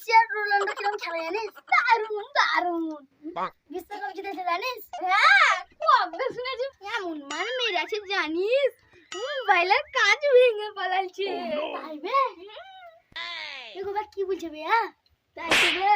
Messi আর Ronaldo কিরম খেলে জানিস দারুণ দারুণ বিশ্বকাপ জিতেছে জানিস হ্যাঁ কবে শুনেছি এমন মান মেরেছে জানিস মোবাইলের কাজ ভেঙে পালালছে তাই বে বা কি বলছে বে তাই বে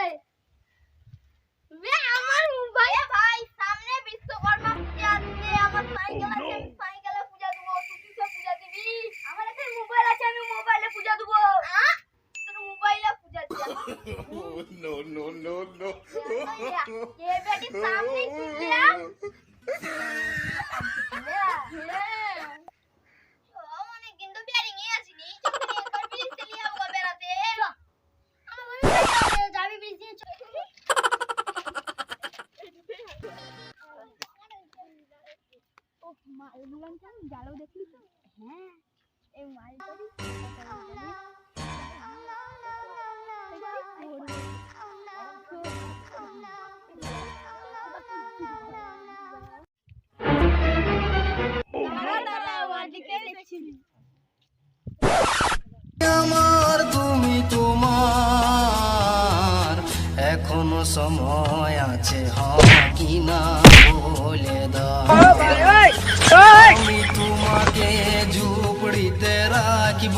যাবি ব্রিজ দিয়ে ও মালগুলো আমি জালো দেখলি তো? হ্যাঁ এই মালগুলি আমার তুমি তোমার। এখনও সময় আছে কি না বলে দাও। আমি তোমাকে ঝুপড়িতে রাখিব।